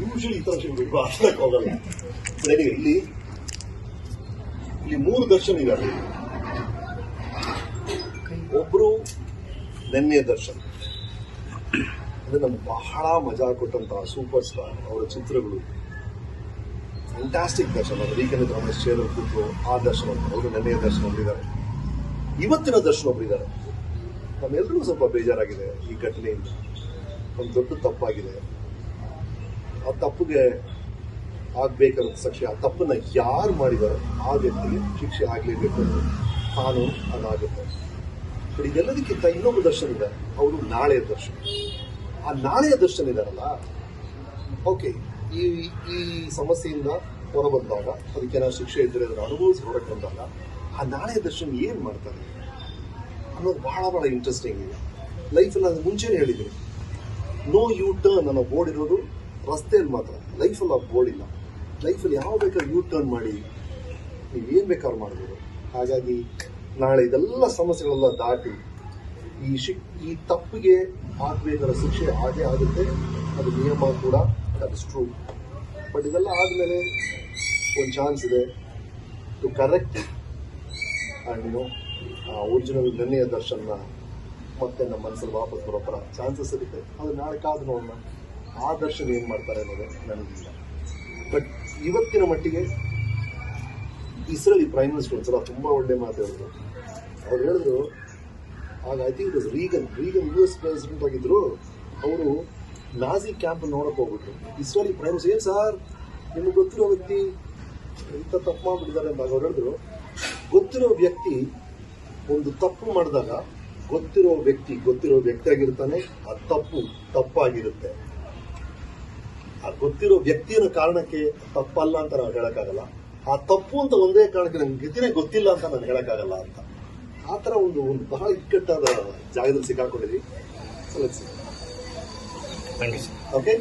Usually ಈ ತರ ಶಿವಗಳು ಆಡ್ಸಕ್ ಹೋಗಲ್ಲ But ಇಲ್ಲಿ ಇಲ್ಲಿ ಮೂರು ದರ್ಶನ ಇದ್ದಾರೆ ಒಬ್ರು ನೆನ್ನೆ ದರ್ಶನ. ಅಂದ್ರೆ ನಮ್ಗೆ ಬಹಳ ಮಜಾ ಕೊಟ್ಟಂತಹ ಸೂಪರ್ ಸ್ಟಾರ್ ಅವರ ಚಿತ್ರಗಳು. ಫ್ಯಾಂಟಾಸ್ಟಿಕ್ ದರ್ಶನ. ವೀಕೆಂಡ್ ರಮೇಶ್ ಚೇರ್ ಕೂತು ಆ ದರ್ಶನ. ಅವರು ನೆನ್ನೆಯ ದರ್ಶನ ಒಬ್ಬರಿದ್ದಾರೆ ಇವತ್ತಿನ ದರ್ಶನ ಒಬ್ಬರಿದ್ದಾರೆ ನಮ್ಮೆಲ್ಲರಿಗೂ ಸ್ವಲ್ಪ ಬೇಜಾರಾಗಿದೆ ಈ ಘಟನೆಯಿಂದ. ಒಂದು ದೊಡ್ಡ ತಪ್ಪಾಗಿದೆ. ಆ ತಪ್ಪಿಗೆ ಆಗ್ಬೇಕಾದ ಶಿಕ್ಷೆ ಆ ತಪ್ಪನ್ನ ಯಾರು ಮಾಡಿದಾರೋ ಆ ವ್ಯಕ್ತಿಗೆ ಶಿಕ್ಷೆ ಆಗಲೇಬೇಕು ಕಾನೂನು ಅದಾಗುತ್ತೆ ಬಟ್ ಇದೆಲ್ಲದಕ್ಕಿಂತ ಇನ್ನೊಬ್ಬ ದರ್ಶನ ಇದೆ, ಅವರು ನಾಳೆಯ ದರ್ಶನ. ಆ ನಾಳೆಯ ದರ್ಶನ ಇದಾರಲ್ಲ, ಓಕೆ, ಈ ಈ ಸಮಸ್ಯೆಯಿಂದ ಹೊರಬಂದಾಗ, ಅದಕ್ಕೆ ನಾವು ಶಿಕ್ಷೆ ಇದ್ದರೆ ಅದನ್ನು ಅನುಭವಿಸಿ ಹೊರಗೆ ಬಂದಾಗ ಆ ನಾಳೆಯ ದರ್ಶನ ಏನು ಮಾಡ್ತಾರೆ? ಅನ್ನೋದು ಬಹಳ ಬಹಳ ಇಂಟ್ರೆಸ್ಟಿಂಗ್ ಇದೆ. ಲೈಫಲ್ಲಿ ನಾನು ಮುಂಚೆನೇ ಹೇಳಿದ್ದೀನಿ. ನೋ ಯು ಟರ್ನ್ ಅನ್ನೋ ಬೋರ್ಡ್ ಇರೋದು ರಸ್ತೆಯಲ್ಲಿ ಮಾತ್ರ. ಲೈಫಲ್ಲಿ ಆ ಬೋರ್ಡ್ ಇಲ್ಲ. ಲೈಫಲ್ಲಿ ಯಾವ ಬೇಕಾದ್ರೂ ಯೂ ಟರ್ನ್ ಮಾಡಿ, ನೀವು ಏನು ಬೇಕಾದ್ರೂ ಮಾಡ್ಬೋದು. ಹಾಗಾಗಿ ನಾಳೆ ಇದೆಲ್ಲ ಸಮಸ್ಯೆಗಳೆಲ್ಲ ದಾಟಿ ಈ ಶಿಕ್, ಈ ತಪ್ಪಿಗೆ ಆಗಬೇಕಾದ ಶಿಕ್ಷೆ ಹಾಗೆ ಆಗುತ್ತೆ. ಅದು ನಿಯಮ ಕೂಡ ಅದು ಟ್ರೂ ಬಟ್ ಇದೆಲ್ಲ ಆದಮೇಲೆ ಒಂದು ಚಾನ್ಸ್ ಇದೆ ಟು ಕರೆಕ್ಟ್ ಆ್ಯಂಡ್ ಆ ಒರಿಜಿನಲ್ ನೆನ್ನೆಯ ದರ್ಶನ ಮತ್ತೆ ನಮ್ಮ ಮನಸ್ಸಲ್ಲಿ ವಾಪಸ್ ಬರೋ ಥರ ಚಾನ್ಸಸ್ ಇರುತ್ತೆ. ಅದು ನಾಳೆ ಕಾದು ನೋಡೋಣ. ಆ ದರ್ಶನ ಏನು ಮಾಡ್ತಾರೆ ಅನ್ನೋದು ನನಗಿಲ್ಲ ಬಟ್ ಇವತ್ತಿನ ಮಟ್ಟಿಗೆ ಇಸ್ರೇಲಿ ಪ್ರೈಮ್ ಮಿನಿಸ್ಟರ್ ಒಂದ್ಸಲ ತುಂಬ ಒಳ್ಳೆ ಮಾತು ಹೇಳಿದ್ರು. ಅವ್ರು ಹೇಳಿದ್ರು, ಆಗ ಐ it Reagan Reagan U S president ಆಗಿದ್ರು, ಅವರು ನಾಜಿ ಕ್ಯಾಂಪ್ ನೋಡಕ್ ಹೋಗ್ಬಿಟ್ರು. ಇಸ್ರೇಲಿ ಪ್ರೈಮ್ ಮಿನಿಸ್ಟರ್ ಏನು ಸರ್ ನಿಮ್ಗೆ ಗೊತ್ತಿರೋ ವ್ಯಕ್ತಿ ಇಂಥ ತಪ್ಪು ಮಾಡ್ಬಿಟ್ಟಿದ್ದಾರೆ ಅಂತ ಅವ್ರು ಹೇಳಿದ್ರು. ಗೊತ್ತಿರೋ ವ್ಯಕ್ತಿ ಒಂದು ತಪ್ಪು ಮಾಡಿದಾಗ ಗೊತ್ತಿರೋ ವ್ಯಕ್ತಿ ಗೊತ್ತಿರೋ ವ್ಯಕ್ತಿ ಆಗಿರ್ತಾನೆ ಆ ತಪ್ಪು ತಪ್ಪಾಗಿರುತ್ತೆ. ಆ ಗೊತ್ತಿರೋ ವ್ಯಕ್ತಿಯ ಕಾರಣಕ್ಕೆ ತಪ್ಪಲ್ಲ ಅಂತ ನಾವು ಹೇಳಕ್ಕಾಗಲ್ಲ. ಆ ತಪ್ಪು ಅಂತ ಒಂದೇ ಕಾರಣಕ್ಕೆ ನಮ್ಗೆ ಗತಿನೇ ಗೊತ್ತಿಲ್ಲ ಅಂತ ನಾನು ಹೇಳಕ್ಕಾಗಲ್ಲ ಅಂತ. ಆ ಥರ ಒಂದು ಒಂದು ಬಹಳ ಇಕ್ಕಟ್ಟಾದ ಜಾಗದಲ್ಲಿ ಸಿಕ್ಕಾಕೊಂಡಿದ್ವಿ ಥ್ಯಾಂಕ್ ಯು ಸರ್. ಓಕೆ